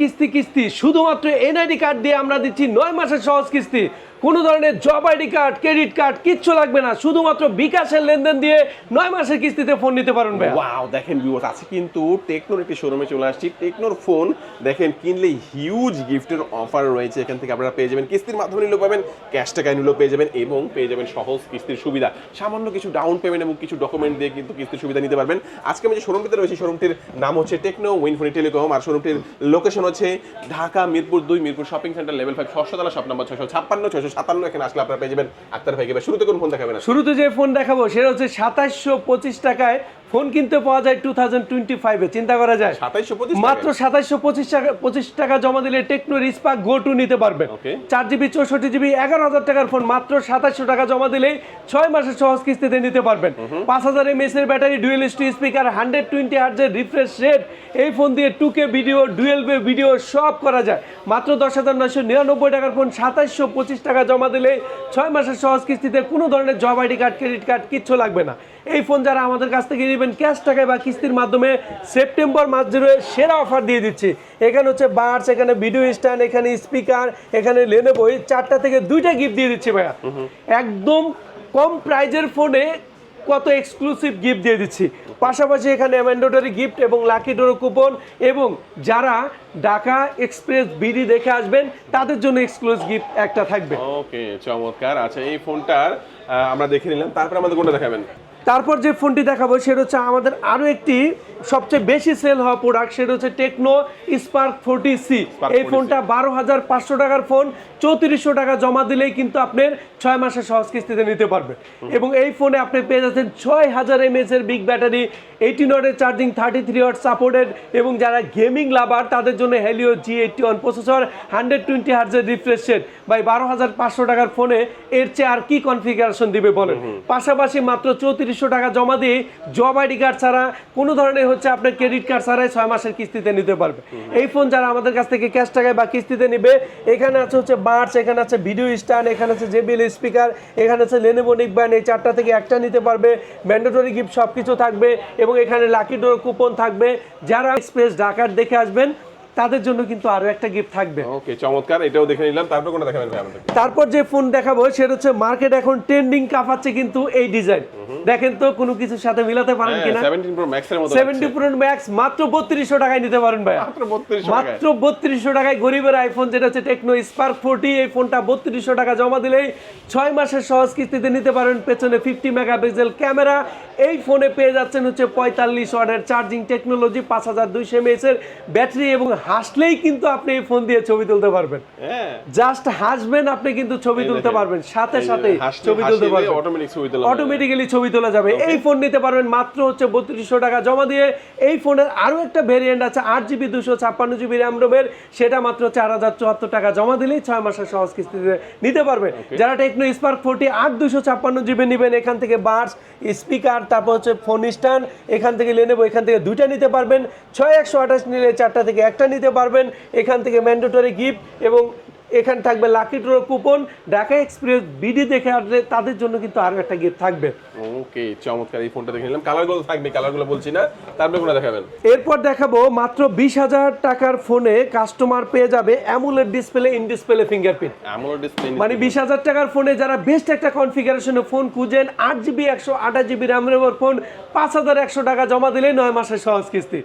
কিস্তি কিস্তি শুধুমাত্র এনআইডি কার্ড দিয়ে আমরা দিচ্ছি নয় মাসের সহজ কিস্তি। কোনো ধরনের job ID card credit card কিচ্ছু লাগবে না। শুধুমাত্র বিকাশের লেনদেন দিয়ে নয় মাসের কিস্তিতে ফোন নিতে পারেন ভাই ওয়াও দেখেন ভিউয়ার্স আছে কিন্তু টেকনোর একটি শোরুমে চলে আসছি। টেকনোর ফোন দেখেন, কিনলে হিউজ গিফটের অফার রয়েছে। এখান থেকে আপনারা পেয়ে যাবেন। কিস্তির মাধ্যমে নিলেও পাবেন ক্যাশ টাকায় নিলেও পেয়ে যাবেন এবং পেয়ে যাবেন সহজ কিস্তির সুবিধা। সামান্য কিছু ডাউন পেমেন্ট এবং কিছু ডকুমেন্ট দিয়ে কিন্তু কিস্তির সুবিধা নিতে পারবেন। আজকে আমি যে শোরুমটিতে রয়েছে শোরুমটির নাম হচ্ছে টেকনো উইনফোনি টেলিকম আর শোরুমটির লোকেশন হচ্ছে ঢাকা, মিরপুর দুই, Mirpur shopping centre level five ষষ্ঠতলা shop number ছয়শো ছাপ্পান্ন, ছয়শো সাতান্ন, এখানে আসলে আপনারা পেয়ে যাবেন আক্তার এবার শুরুতে কোন ফোন দেখাবেন শুরুতে যে ফোন দেখাবো, সেটা হচ্ছে সাতাশশো পঁচিশ টাকায় ফোন কিনতে পাওয়া যায় টু থাউজেন্ড টোয়েন্টি ফাইভে চিন্তা করা যায়। মাত্র সাতাশশো পঁচিশ টাকা পঁচিশ টাকা জমা দিলে টেকনো রিসপাক গো টু নিতে পারবেন চার জিবি চৌষট্টি জিবি এগারো হাজার টাকার ফোন মাত্র সাতাশশো টাকা জমা দিলেই ছয় মাসের সহজ কিস্তিতে নিতে পারবেন। পাঁচ হাজার এমএস এর ব্যাটারি ডুয়েল স্টি স্পিকার হান্ড্রেড টোয়েন্টি হার্জের রিফ্রেশ রেট এই ফোন দিয়ে টু কে ভিডিও ডুয়েল বে ভিডিও সব করা যায়। মাত্র দশ হাজার নয়শো নিরানব্বই টাকার ফোন সাতাশশো পঁচিশ টাকা জমা দিলে ছয় মাসের সহজ কিস্তিতে কোনো ধরনের job ID card credit card কিচ্ছু লাগবে না। এই ফোন যারা আমাদের কাছ থেকে নেবেন ক্যাশ টাকায় বা কিস্তির মাধ্যমে। সেপ্টেম্বর মাস জুড়ে সেরা অফার দিয়ে দিচ্ছি। এখানে হচ্ছে বার্স, এখানে ভিডিও স্ট্যান্ড, এখানে স্পিকার, এখানে লেনেবো এই চারটা থেকে দুইটা গিফট দিয়ে দিচ্ছি ভাইয়া। একদম কম প্রাইজের ফোনে কত এক্সক্লুসিভ গিফট দিয়ে দিচ্ছি। পাশাপাশি এখানে ম্যান্ডেটরি গিফট এবং লাকি ডোর কুপন এবং যারা ঢাকা এক্সপ্রেস বিডি দেখে আসবেন, তাদের জন্য এক্সক্লুসিভ গিফট একটা থাকবে। ওকে চমৎকার। আচ্ছা এই ফোনটার আমরা দেখে নিলাম। তারপরে আমাদের কোনটা দেখাবেন? তারপর যে ফোনটি দেখাবো সেটা হচ্ছে আমাদের আরও একটি সবচেয়ে বেশি সেল হওয়া প্রোডাক্ট সেটা হচ্ছে টেকনো স্পার্ক ফোর্টি সি এই ফোনটা বারো হাজার পাঁচশো টাকার ফোন চৌত্রিশশো টাকা জমা দিলেই কিন্তু আপনার ছয় মাসের সহজ কিস্তিতে নিতে পারবেন এবং এই ফোনে আপনি পেয়ে যাচ্ছেন ছয় হাজার এমএস এর বিগ ব্যাটারি এইটি নটের charging thirty three watt supported এবং যারা গেমিং লাভার তাদের জন্য Helio G eighty one processor hundred twenty হার্জের refresh rate by বারো হাজার পাঁচশো টাকার ফোনে এর চেয়ে আর কি কনফিগারেশন দিবে বলেন? পাশাপাশি মাত্র চৌত্রিশশো টাকা জমা দিয়ে জব আইডি কার্ড ছাড়া কোনো ধরনের হচ্ছে আপনার ক্রেডিট কার্ড ছাড়াই ছয় মাসের কিস্তিতে নিতে পারবে। এই ফোন যারা আমাদের কাছ থেকে ক্যাশ টাকায় বা কিস্তিতে নিবে, এখানে আছে হচ্ছে বার্স এখানে আছে ভিডিও স্ট্যান্ড এখানে আছে জেবিএল স্পিকার এখানে আছে লেনেভো ব্যান্ড এই চারটা থেকে একটা নিতে পারবে। ম্যান্ডেটরি গিফট সব কিছু থাকবে এবং এখানে লাকি ডোর কুপন থাকবে। যারা এক্সপ্রেস ঢাকার দেখে আসবেন তাদের জন্য কিন্তু আরও একটা গিফট থাকবে। ওকে চমৎকার এটাও দেখে নিলাম। তারপর কোনটা দেখাবেন ভাই আমাদের তারপর যে ফোন দেখাবো সেটা হচ্ছে মার্কেট এখন ট্রেন্ডিং কাঁপাচ্ছে কিন্তু এই ডিজাইন দেখেন তো কোনো কিছুর সাথে মিলাতে পারেন কিনা? সেভেন্টিন প্রো ম্যাক্সের মতো সেভেন্টি প্রো ম্যাক্স মাত্র বত্রিশশো টাকায় নিতে পারেন ভাই মাত্র বত্রিশশো টাকায়। মাত্র বত্রিশশো টাকায় গরিবের আইফোন যেটা হচ্ছে টেকনো স্পার্ক ফোরটি এই ফোনটা বত্রিশশো টাকা জমা দিলেই ছয় মাসের সহজ কিস্তিতে নিতে পারেন। পেছনে ফিফটি মেগাপিক্সেল ক্যামেরা এই ফোনে পেয়ে যাচ্ছেন হচ্ছে পঁয়তাল্লিশ ওয়াটের চার্জিং টেকনোলজি পাঁচ হাজার দুইশো এমএস এর ব্যাটারি এবং হাসলেই কিন্তু আপনি এই ফোন দিয়ে ছবি তুলতে পারবেন। হ্যাঁ। জাস্ট হাসবেন আপনি কিন্তু ছবি তুলতে পারবেন। সাথে সাথে ছবি তুলতে পারবেন। অটোমেটিক ছবি তোলা অটোমেটিক্যালি ছবি তোলা যাবে। এই ফোন নিতে পারবেন মাত্র হচ্ছে বত্রিশশো টাকা জমা দিয়ে। এই ফোনের আরও একটা ভেরিয়েন্ট আছে আট জিবি দুশো ছাপ্পান্ন জিবি র্যাম রোমের সেটা মাত্র চার হাজার চুয়াত্তর টাকা জমা দিলেই ছয় মাসের সহজ কিস্তিতে নিতে পারবেন। যারা টেকনো স্পার্ক ফোরটি আট দুশো ছাপ্পান্ন জিবি নেবেন এখান থেকে বার্স স্পিকার তারপর হচ্ছে ফোন স্ট্যান্ড এখান থেকে লেনেবো এখান থেকে দুইটা নিতে পারবেন। ছয় একশো আঠাশ নিলে চারটা থেকে একটা নিতে পারবেন। এখান থেকে ম্যান্ডেটরি গিফট এবং এখানে থাকবে lucky draw coupon Dhaka express BD দেখে আসলে তাদের জন্য কিন্তু আরও একটা গিফট থাকবে। ওকে চমৎকার এই ফোনটা দেখে নিলাম। কালারগুলো থাকবে কালারগুলো বলছি না। তারপরে কোনটা দেখাবেন? এরপর দেখাবো মাত্র বিশ হাজার টাকার ফোনে কাস্টমার পেয়ে যাবে AMOLED display in display fingerprint AMOLED display মানে বিশ হাজার টাকার ফোনে যারা বেস্ট একটা কনফিগারেশনে ফোন খুঁজেন আট জিবি একশো আঠাশ জিবি র্যাম ফোন পাঁচ হাজার একশো টাকা জমা দিলেই নয় মাসের সহজ কিস্তি।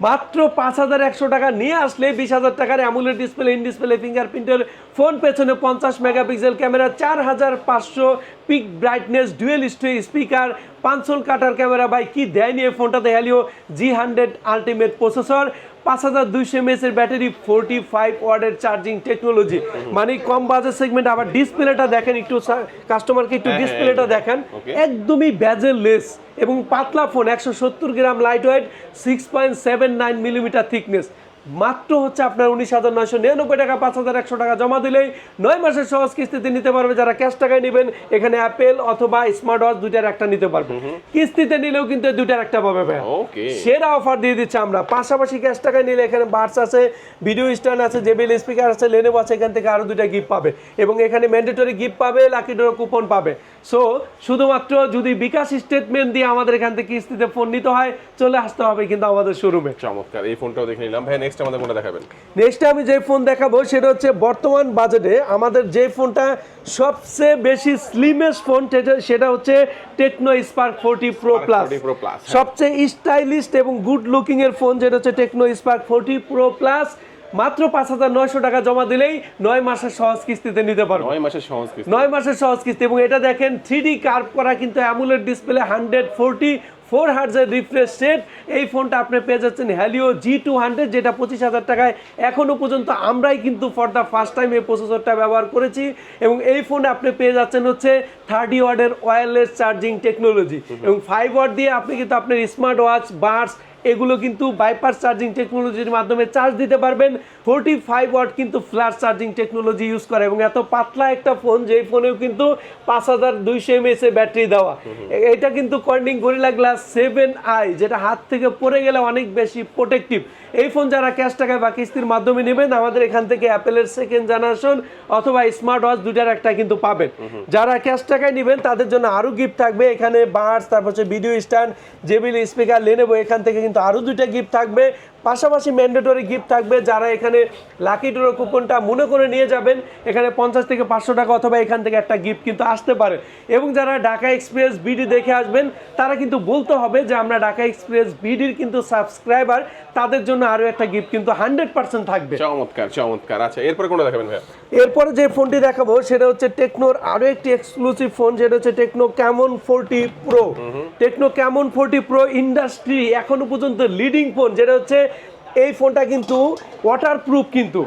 মাত্র পাঁচ হাজার একশো টাকা নিয়ে আসলে বিশ হাজার টাকার অ্যামুলেট ডিসপ্লে ইন ডিসপ্লে ফিঙ্গারপ্রিন্টের ফোন পেছনে পঞ্চাশ মেগাপিক্সেল ক্যামেরা, চার হাজার পাঁচশো peak brightness dual stereo speaker পাঁচশোল কাটার ক্যামেরা ভাই কি দেয়নি এই ফোনটাতে Helio G hundred ultimate processor পাঁচ হাজার দুইশো এমএস এর ব্যাটারি ফোরটি ফাইভ ওয়ার্ডের চার্জিং টেকনোলজি মানে কম বাজার সেগমেন্ট আবার ডিসপ্লেটা দেখেন একটু কাস্টমারকে একটু হ্যাঁ, হ্যাঁ, ডিসপ্লেটা দেখেন। একদমই ব্যাজেল লেস এবং পাতলা ফোন একশো সত্তর gram light weight six point seven nine millimetre thickness মাত্র হচ্ছে আপনার উনিশ হাজার নয়শো নিরানব্বই টাকা পাঁচ হাজার একশো টাকা জমা দিলেই নয় মাসের সহজ কিস্তিতে নিতে পারবে যারা ক্যাশ টাকায় নেবেন এখানে অ্যাপেল অথবা স্মার্ট ওয়াচ দুইটার একটা নিতে পারবে কিস্তিতে নিলেও কিন্তু দুইটার একটা পাবে ভাই সেরা অফার দিয়ে দিচ্ছে আমরা। পাশাপাশি ক্যাশ টাকায় নিলে এখানে বার্স আছে ভিডিও স্ট্যান্ড আছে জেবিএল স্পিকার আছে লেনেভো আছে এখান থেকে আরও দুইটা গিফট পাবে। এবং এখানে ম্যান্ডেটরি গিফট পাবে লাকি ডোর কুপন পাবে। সো শুধুমাত্র যদি বিকাশ স্টেটমেন্ট দিয়ে আমাদের এখান থেকে কিস্তিতে ফোন নিতে হয় চলে আসতে হবে কিন্তু আমাদের শোরুমে চমৎকার এই ফোনটাও দেখে নিলাম। ভাই নেক্সট নেক্সট আমাদের কোনটা দেখাবেন। নেক্সট আমি যে ফোন দেখাবো সেটা হচ্ছে বর্তমান বাজেটে আমাদের যে ফোনটা সবচেয়ে বেশি স্লিমেস্ট ফোন সেটা- হচ্ছে Tecno Spark forty pro plus 40 Pro Plus। সবচেয়ে স্টাইলিস্ট এবং গুড লুকিং এর ফোন যেটা হচ্ছে Tecno Spark forty pro plus মাত্র পাঁচ হাজার নয়শো টাকা জমা দিলেই নয় মাসের সহজ কিস্তিতে নিতে পারব নয় মাসের সহজ কিস্তি। নয় মাসের সহজ কিস্তি। এবং এটা দেখেন থ্রি ডি কার্ভ করা কিন্তু AMOLED display hundred forty four হার্ডসের refresh সেট এই ফোনটা আপনি পেয়ে যাচ্ছেন হ্যালিও জি টু হান্ড্রেড যেটা পঁচিশ হাজার টাকায়। এখনও পর্যন্ত আমরাই কিন্তু ফর দ্য ফার্স্ট টাইম এই প্রসেসরটা ব্যবহার করেছি এবং এই ফোনে আপনি পেয়ে যাচ্ছেন হচ্ছে থার্টি ওয়ার্ডের ওয়্যারলেস চার্জিং টেকনোলজি এবং ফাইভ ওয়ার্ড দিয়ে আপনি কিন্তু আপনার স্মার্ট ওয়াচ বার্স এগুলো কিন্তু বাইপাস চার্জিং টেকনোলজির মাধ্যমে চার্জ দিতে পারবেন। ফোরটি ফাইভ ওয়াট কিন্তু ফ্ল্যাশ চার্জিং টেকনোলজি ইউজ করে এবং এত পাতলা একটা ফোন যেই ফোনেও কিন্তু পাঁচ হাজার দুইশো এমএস এর ব্যাটারি দেওয়া। এটা কিন্তু Corning Gorilla Glass seven i যেটা হাত থেকে পড়ে গেলে অনেক বেশি প্রোটেক্টিভ এই ফোন যারা ক্যাশ টাকায় বা কিস্তির মাধ্যমে নেবেন আমাদের এখান থেকে অ্যাপেলের সেকেন্ড জেনারেশন অথবা স্মার্ট ওয়াচ দুটার একটা কিন্তু পাবেন। যারা ক্যাশ টাকায় নেবেন তাদের জন্য আরও গিফট থাকবে। এখানে বার্স তারপর হচ্ছে video stand JBL speaker Lenovo এখান থেকে কিন্তু আরও দুইটা গিফট থাকবে। পাশাপাশি ম্যান্ডেটরি গিফট থাকবে। যারা এখানে লাকি ড্র কুপনটা মনে করে নিয়ে যাবেন এখানে পঞ্চাশ থেকে পাঁচশো টাকা অথবা এখান থেকে একটা গিফট কিন্তু আসতে পারে। এবং যারা ঢাকা এক্সপ্রেস বিডি দেখে আসবেন তারা কিন্তু বলতে হবে যে আমরা ঢাকা এক্সপ্রেস বিডির কিন্তু সাবস্ক্রাইবার তাদের জন্য আরও একটা গিফট কিন্তু হান্ড্রেড পার্সেন্ট থাকবে। চমৎকার চমৎকার। আচ্ছা এরপরে কোনটা দেখাবেন ভাইয়া? এরপরে যে ফোনটি দেখাবো সেটা হচ্ছে টেকনোর আরও একটি এক্সক্লুসিভ ফোন যেটা হচ্ছে Tecno Camon forty pro Tecno Camon forty pro industry এখনও পর্যন্ত লিডিং ফোন যেটা হচ্ছে এই ফোনটা কিন্তু ওয়াটার প্রুফ কিন্তু।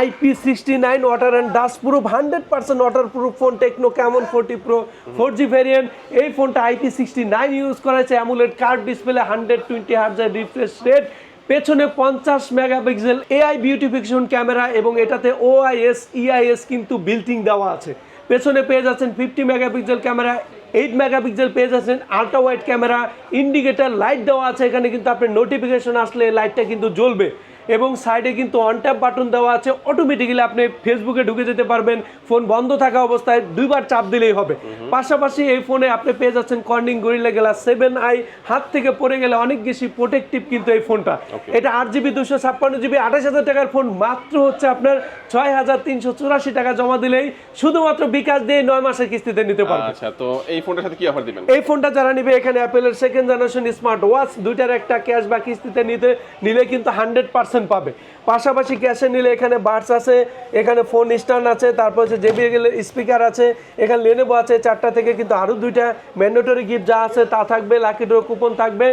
IP sixty nine water and dust proof hundred percent waterproof phone Tecno Camon forty pro four G variant এই ফোনটা আইপি সিক্সটি নাইন ইউজ করেছে AMOLED curved display hundred twenty হার্জার refresh rate পেছনে পঞ্চাশ megapixel AI beautification camera এবং এটাতে OIS EIS কিন্তু বিল্টিং দেওয়া আছে। পেছনে পেয়ে যাচ্ছেন fifty megapixel camera eight megapixel page আছেন ultra wide camera indicator light দেওয়া আছে, এখানে কিন্তু আপনি নোটিফিকেশন আসলে লাইটটা কিন্তু জ্বলবে। এবং সাইডে কিন্তু অন ট্যাপ বাটন দেওয়া আছে। অটোমেটিক্যালি আপনি ফেসবুকে ঢুকে যেতে পারবেন। ফোন বন্ধ থাকা অবস্থায় দুইবার চাপ দিলেই হবে। পাশাপাশি এই ফোনে আপনি পেয়ে যাচ্ছেন Corning Gorilla glass seven i হাত থেকে পড়ে গেলে অনেক বেশি প্রোটেক্টিভ কিন্তু এই ফোনটা। এটা আট জিবি দুশো ছাপ্পান্ন জিবি আঠাশ হাজার টাকার ফোন। মাত্র হচ্ছে আপনার ছয় হাজার তিনশো চুরাশি টাকা জমা দিলেই শুধুমাত্র বিকাশ দিয়ে নয় মাসের কিস্তিতে নিতে পারবেন। আচ্ছা তো এই ফোনটার সাথে কি অফার দিবেন? এই ফোনটা যারা নিবে এখানে অ্যাপেলের সেকেন্ড জেনারেশন স্মার্ট ওয়াচ দুইটার একটা ক্যাশ বা কিস্তিতে নিতে নিলে কিন্তু হান্ড্রেড পার্সেন্ট পাবে। পাশাপাশি ক্যাশে নিলে এখানে বার্স আছে, এখানে ফোন স্ট্যান্ড আছে, তারপর হচ্ছে জেবিএল স্পিকার আছে, এখানে লেনেবো আছে, চারটা থেকে কিন্তু আরও দুইটা ম্যান্ডেটরি গিফট যা আছে তা থাকবে লাকি ড্র কুপন থাকবে।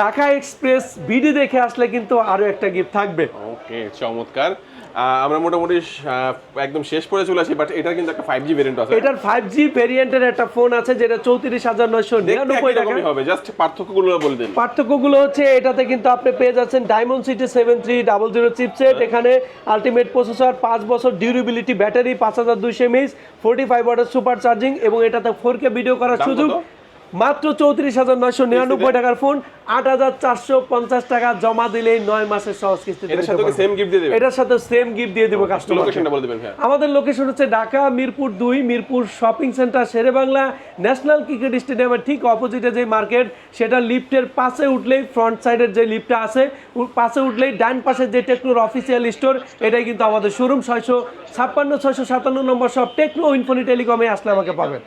ঢাকা এক্সপ্রেস বিডি দেখে আসলে কিন্তু আরও একটা গিফট থাকবে। ওকে চমৎকার। আমরা মোটামুটি একদম শেষ পরে চলে আসি বাট এটার কিন্তু একটা ফাইভ জি ভেরিয়েন্ট আছে। এটার ফাইভ জি ভেরিয়েন্টের একটা ফোন আছে যেটা চৌত্রিশ হাজার নয়শো দেখতে নিরানব্বই একই টাকা। হবে জাস্ট পার্থক্যগুলো বলে দিন। পার্থক্যগুলো হচ্ছে এটাতে কিন্তু আপনি পেয়ে যাচ্ছেন Dimensity seven three double zero chipset এখানে আলটিমেট প্রসেসর পাঁচ বছর ডিউরেবিলিটি ব্যাটারি পাঁচ হাজার দুইশো এমএইচ ফোর্টি ফাইভ ওয়াটের সুপার চার্জিং এবং এটাতে ফোর কে ভিডিও করার সুযোগ? মাত্র চৌত্রিশ হাজার নয়শো নিরানব্বই টাকার ফোন আট হাজার চারশো পঞ্চাশ টাকা জমা দিলেই নয় মাসের সহজ কিস্তি এটার সাথে সেম গিফট দিয়ে দেবে কাস্টমার হ্যাঁ। আমাদের লোকেশন হচ্ছে ঢাকা মিরপুর দুই Mirpur shopping centre Shere Bangla national cricket স্টেডিয়ামের ঠিক অপোজিটে যে মার্কেট সেটা লিফটের পাশে উঠলেই ফ্রন্ট সাইডের যে লিফটটা আছে পাশে উঠলেই ডান পাশে যে টেকনোর অফিসিয়াল স্টোর এটাই কিন্তু আমাদের শোরুম ছয়শো ছাপ্পান্ন ছয়শো সাতান্ন নম্বর সব টেকনো ইনফোনি টেলিকমে আসলে আমাকে পাবেন।